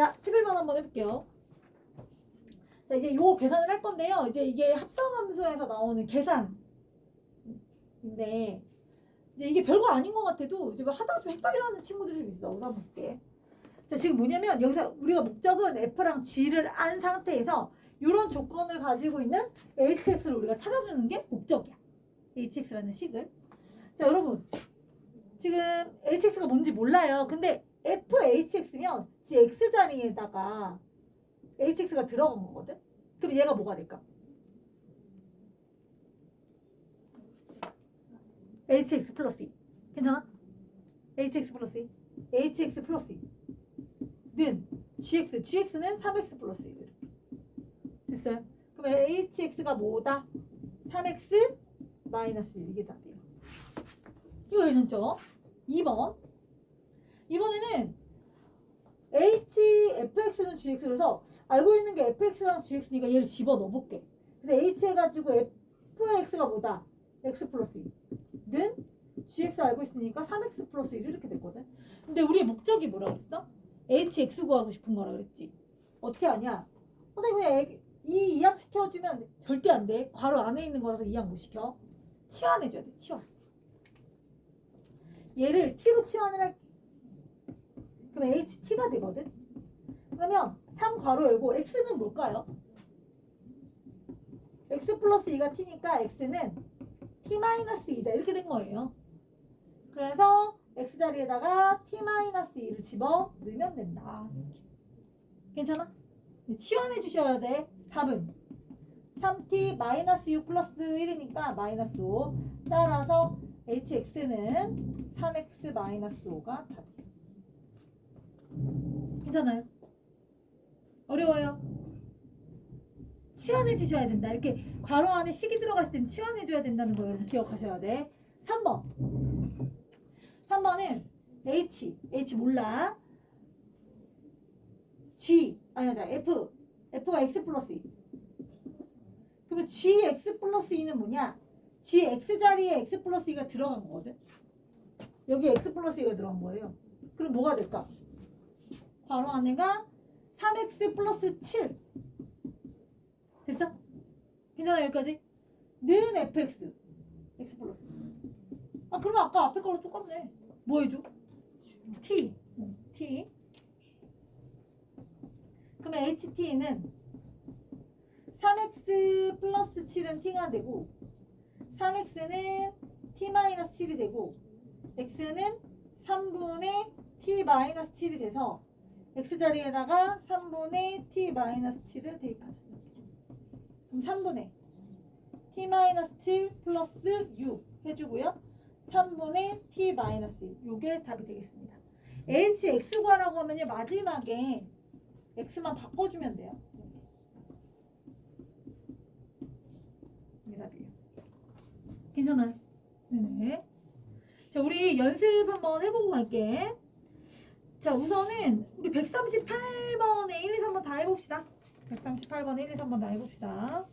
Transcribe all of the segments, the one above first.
자, 11번 한번 해볼게요. 자, 이제 요 계산을 할 건데요. 이제 이게 합성함수에서 나오는 계산인데, 이제 이게 별거 아닌 것 같아도 이제 뭐 하다가 좀 헷갈려하는 친구들이 좀 있어. 우선 볼게. 자, 지금 뭐냐면 여기서 우리가 목적은 F랑 G를 안 상태에서 이런 조건을 가지고 있는 HX를 우리가 찾아주는 게 목적이야. HX라는 식을. 자, 여러분. 지금 HX가 뭔지 몰라요. 근데 FHX면 지 X 자리에다가 HX가 들어간 거거든. 그럼 얘가 뭐가 될까? HX 플러스 2. 괜찮아? HX 플러스 2. HX 플러스 2. 는 GX. GX는 3X 플러스 1. 됐어요? 그럼 HX가 뭐다? 3X 마이너스 1. 이게 답이에요. 이거 괜찮죠? 2번. 이번에는 H, FX는 GX 그래서 알고 있는 게 FX랑 GX니까 얘를 집어 넣어볼게. 그래서 H 해가지고 FX가 뭐다? X 플러스 2는 GX 알고 있으니까 3X 플러스 1 이렇게 됐거든. 근데 우리의 목적이 뭐라고 그랬어? HX 구하고 싶은 거라 그랬지. 어떻게 하냐? 선생님 왜이 이항 시켜주면 절대 안 돼. 괄호 안에 있는 거라서 이항 못 시켜. 치환해줘야 돼. 치환. 얘를 t로 치환을 할 그럼 ht가 되거든. 그러면 3 괄호 열고 x는 뭘까요? x 플러스 2가 t니까 x는 t 마이너스 2다 이렇게 된 거예요. 그래서 x 자리에다가 t 마이너스 2를 집어 넣으면 된다. 괜찮아? 치환해 주셔야 돼. 답은 3t 마이너스 6 플러스 1이니까 마이너스 5 따라서 hx는 3x 마이너스 5가 답이에요. 괜찮아요? 어려워요? 치환해 주셔야 된다. 이렇게 괄호 안에 식이 들어갔을 땐 치환해 줘야 된다는 거 여러분 기억하셔야 돼. 3번. 3번은 H. H 몰라. G. 아니, 아니, F. F가 X 플러스 2. 그러면 GX 플러스 2는 뭐냐? GX 자리에 X 플러스 2가 들어간 거거든. 여기 X 플러스 2가 들어간 거예요. 그럼 뭐가 될까? 괄호 안에가 3X 플러스 7. 됐어? 괜찮아 여기까지? 는 fx x 플러스 아 그러면 아까 앞에 거랑 똑같네 뭐 해줘? t 응, t 그러면 ht는 3x 플러스 7은 t가 되고 3x는 t 마이너스 7이 되고 x는 3분의 t 마이너스 7이 돼서 x 자리에다가 3분의 t 마이너스 7을 대입하자 그럼 3분의 t-7 플러스 6 해주고요. 3분의 t-1 요게 답이 되겠습니다. hx 구하라고 하면 마지막에 x만 바꿔주면 돼요. 이게 답이에요. 괜찮아요? 네네. 자, 우리 연습 한번 해보고 갈게. 자, 우선은 우리 138번에 1, 2, 3번 다 해봅시다. 138번 1, 2, 3번 다 해봅시다.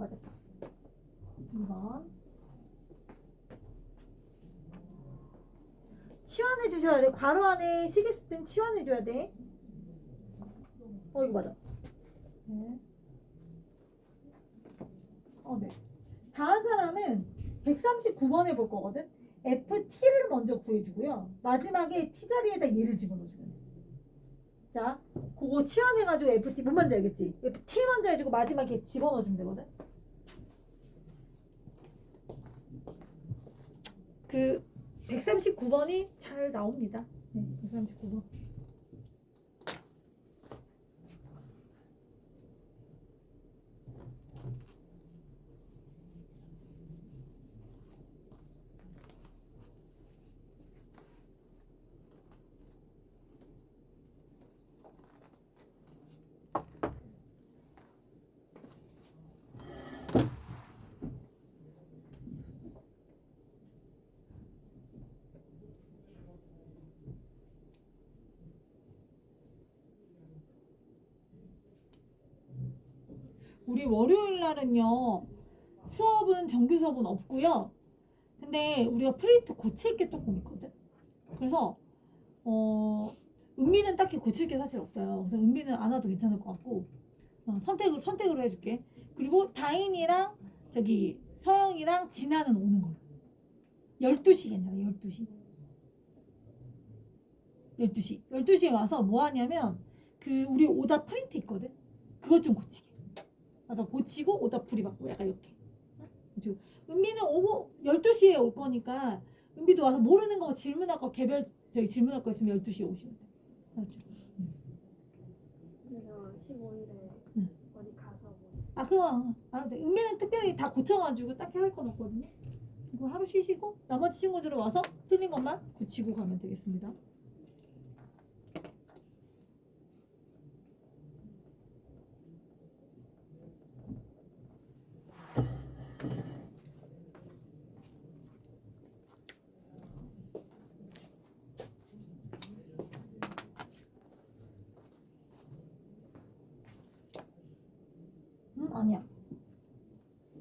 맞았다. 2번. 치환해 주셔야 돼. 괄호 안에 식 있을 땐 치환해 줘야 돼. 어 이거 맞아. 네. 어 네. 다음 사람은 139번 해볼 거거든. FT를 먼저 구해주고요. 마지막에 T 자리에다 얘를 집어넣어주면 돼. 자, 그거 치환해가지고 FT 뭔 말인지 알겠지? FT 먼저 해주고 마지막에 집어넣어주면 되거든. 그 139번이 잘 나옵니다. 네, 139번. 우리 월요일 날은요 수업은 정규 수업은 없고요. 근데 우리가 프리트 고칠 게 조금 있거든. 그래서 어 은비는 딱히 고칠 게 사실 없어요. 그래서 은비는 안 와도 괜찮을 것 같고 어, 선택을 선택으로 해줄게. 그리고 다인이랑 저기 서영이랑 진아는 오는 걸로. 12시 괜찮아. 12시. 12시. 12시에 와서 뭐 하냐면 그 우리 오다 프린트 있거든. 그것 좀 고치게. 맞아 고치고 오다 풀이 받고 약간 이렇게 그리고 은비는 오고 12시에 올 거니까 은비도 와서 모르는 거 질문할 거 개별 저기 질문할 거 있으면 12시에 오시면 돼 알았죠? 근데 저 15일에 응. 어디 가서 뭐 아 그거 아 네. 은비는 특별히 다 고쳐가지고 딱히 할 건 없거든요 이거 하루 쉬시고 나머지 친구들은 와서 틀린 것만 고치고 가면 되겠습니다 응 아니야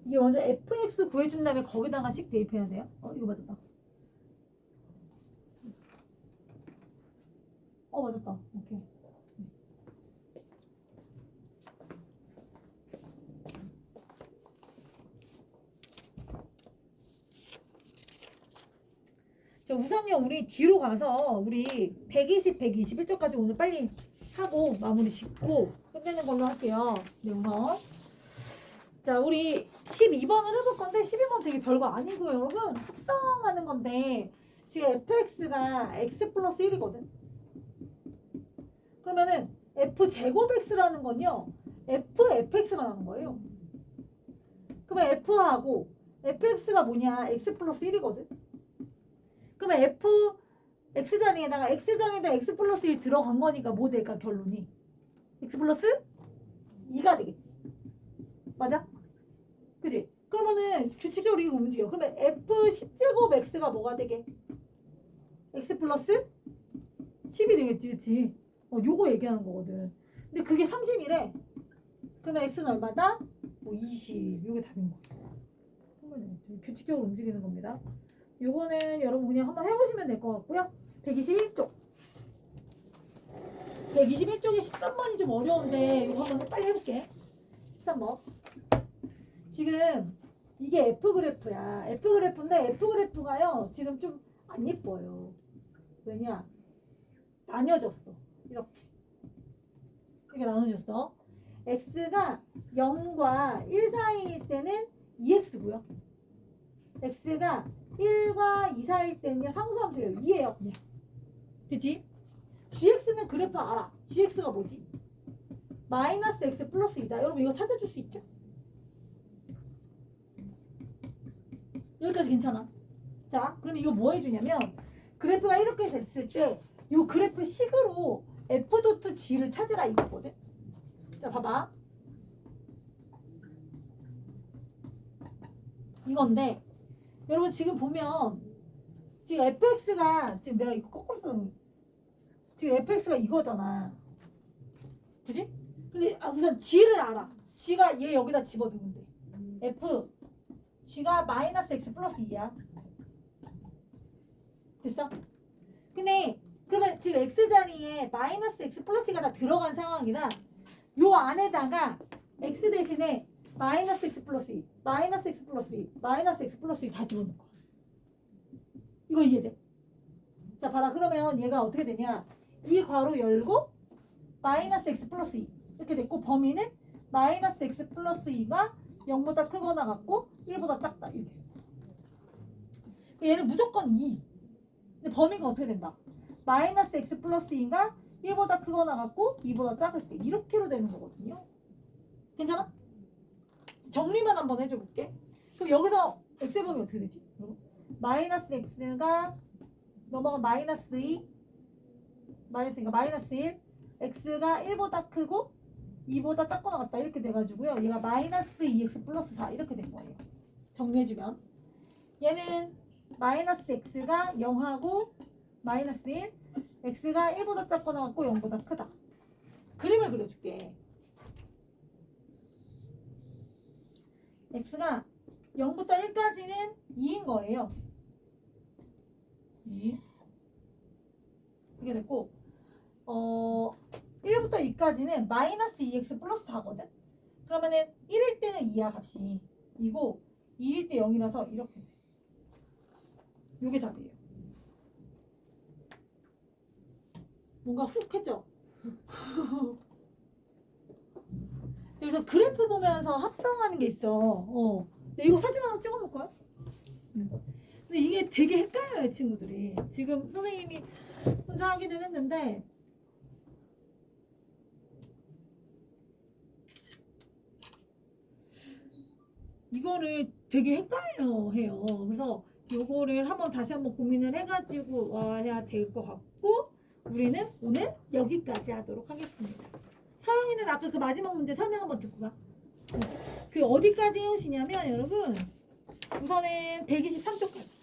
이게 먼저 fx 구해준 다음에 거기다가 식 대입해야 돼요? 어 이거 맞았다. 어 맞았다. 오케이. 자 우선요 우리 뒤로 가서 우리 120, 121쪽까지 오늘 빨리 하고 마무리 짓고 끝내는 걸로 할게요. 네 우선 자 우리 12번을 해볼 건데 12번 되게 별거 아니고요. 여러분 합성하는 건데 지금 fx가 x 플러스 1이거든. 그러면은 f 제곱 x라는 건요. F fx만 하는 거예요. 그러면 f하고 fx가 뭐냐? X 플러스 1이거든. 그러면 f x 자리에다가 x 자리에다 x 플러스 1 들어간 거니까 뭐 될까 결론이? X 플러스 2가 되겠지 맞아? 그지? 그러면은 규칙적으로 이거 움직여. 그러면 f 10제곱 x가 뭐가 되게? x 플러스 10이 되겠지, 그치? 어, 요거 얘기하는 거거든. 근데 그게 30이래. 그러면 x는 얼마다? 뭐 20. 요게 답인 거예요. 규칙적으로 움직이는 겁니다. 요거는 여러분 그냥 한번 해보시면 될 것 같고요. 121쪽. 121쪽에 13번이 좀 어려운데 이거 한번 빨리 해볼게. 13번. 지금 이게 F 그래프야. F 그래프인데 F 그래프가요. 지금 좀 안 예뻐요. 왜냐? 나뉘어졌어. 이렇게. 이렇게 나눠졌어. x가 0과 1 사이일 때는 2x고요. x가 1과 2 사이일 때는요. 상수함수예요. 2예요. 그냥. 그치? gx는 그래프 알아. gx가 뭐지? 마이너스 x 플러스 2다. 여러분 이거 찾아줄 수 있죠? 여기까지 괜찮아. 자, 그럼 이거 뭐 해주냐면 그래프가 이렇게 됐을 때 이 그래프 식으로 f 도트 g를 찾으라 이거거든. 자, 봐봐. 이건데 여러분 지금 보면 지금 fx가 지금 내가 이거 거꾸로 써놓은 지금 fx가 이거잖아. 그지? 근데 아, 우선 g를 알아. g가 얘 여기다 집어넣으면 돼. f g가 마이너스 x 플러스 2야. 됐어? 근데 그러면 지금 x 자리에 마이너스 x 플러스 2가 다 들어간 상황이라 요 안에다가 x 대신에 마이너스 x 플러스 2, 마이너스 x 플러스 2, 마이너스 x 플러스 2 다 집어넣은 거야. 이거 이해돼? 자, 봐라. 그러면 얘가 어떻게 되냐? 이 괄호 열고 마이너스 x 플러스 2 이렇게 됐고 범위는 마이너스 x 플러스 2가 0보다 크거나 같고 1보다 작다 이렇게 얘는 무조건 2 근데 범위가 어떻게 된다? 마이너스 x 플러스 2가 1보다 크거나 같고 2보다 작을 때 이렇게로 되는 거거든요 괜찮아? 정리만 한번 해줘 볼게 그럼 여기서 x의 범위 어떻게 되지? 마이너스 x가 넘어가 마이너스 2 마이너스니까 마이너스 1 x가 1보다 크고 2보다 작거나 같다 이렇게 돼가지고요. 얘가 마이너스 2x 플러스 4 이렇게 된 거예요. 정리해주면. 얘는 마이너스 x가 0하고 마이너스 1 x가 1보다 작거나 같고 0보다 크다. 그림을 그려줄게. X가 0부터 1까지는 2인 거예요. 2 이게 됐고 어 1부터 2까지는 마이너스 2x 플러스 4거든 그러면은 1일 때는 2야 값이 이고 2일 때 0이라서 이렇게 돼 요게 답이에요 뭔가 훅 했죠? 그래서 그래프 보면서 합성하는 게 있어 어. 근데 이거 사진 하나 찍어 볼까요? 음. 근데 이게 되게 헷갈려요 친구들이 지금 선생님이 혼자 하기는 했는데 이거를 되게 헷갈려 해요. 그래서 요거를 한번 다시 한번 고민을 해가지고 와야 될 것 같고 우리는 오늘 여기까지 하도록 하겠습니다. 서영이는 아까 그 마지막 문제 설명 한번 듣고 가. 그 어디까지 해오시냐면 여러분 우선은 123쪽까지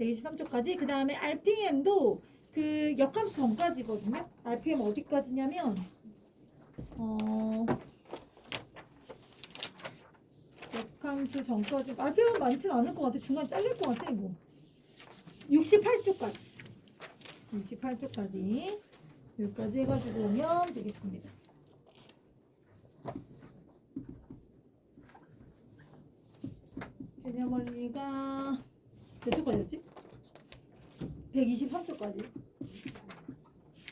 123쪽까지 그 다음에 RPM도 그 역함수 전까지거든요. RPM 어디까지냐면 어 역함수 전까지 RPM 많지는 않을 것 같아. 중간 잘릴 것 같아 이거. 68쪽까지 68쪽까지 여기까지 해가지고 오면 되겠습니다. 개념 원리가 몇 쪽까지였지? 123쪽까지.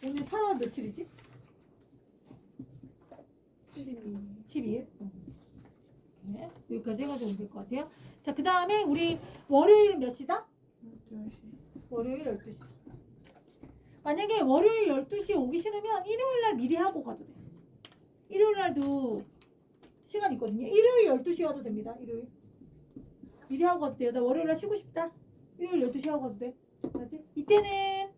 오늘 8월 며칠이지? 12일. 네, 여기까지 해가지고 오면 될것 같아요. 자, 그 다음에 우리 월요일은 몇 시다? 월요일 12시다. 만약에 월요일 12시에 오기 싫으면 일요일 날 미리 하고 가도 돼. 일요일 날도 시간 있거든요. 일요일 12시 와도 됩니다. 일요일. 미리 하고 가도 돼요. 나 월요일 날 쉬고 싶다. 일요일 12시 하고 가도 돼. 알지? 이때는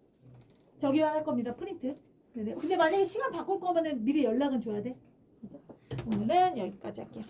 저기만 할 겁니다. 프린트. 네네. 근데 만약에 시간 바꿀 거면은 미리 연락은 줘야 돼. 오늘은 여기까지 할게요.